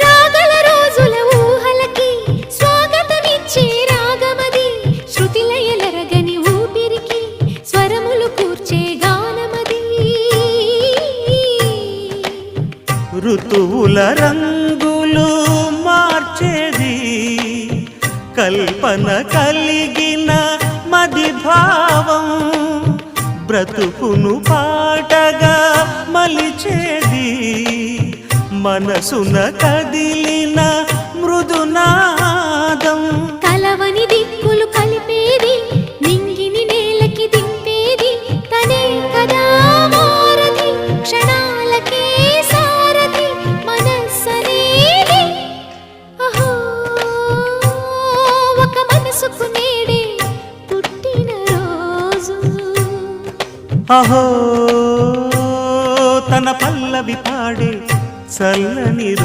రాగల రోజుల ఊహలకి స్వాగతమిచ్చే రాగమది. శృతిలయలరగని ఊపిరికి స్వరములు కూర్చే గానమది. ఋతువుల రంగులు మార్చేది. కల్పన కలిగిన మది భావం బ్రతుకును పాటగా మలిచే మనసున కదిలిన మృదునాదం. కలవని దిక్కులు కలిపేది నింగిని నేలకి దింపేది. తనే కదా మారది క్షణాలకే సారథి మనస్సనేది. అహో ఒక మనసుకు నేడే పుట్టిన రోజు. అహో తన పల్లవి పాడే చల్లని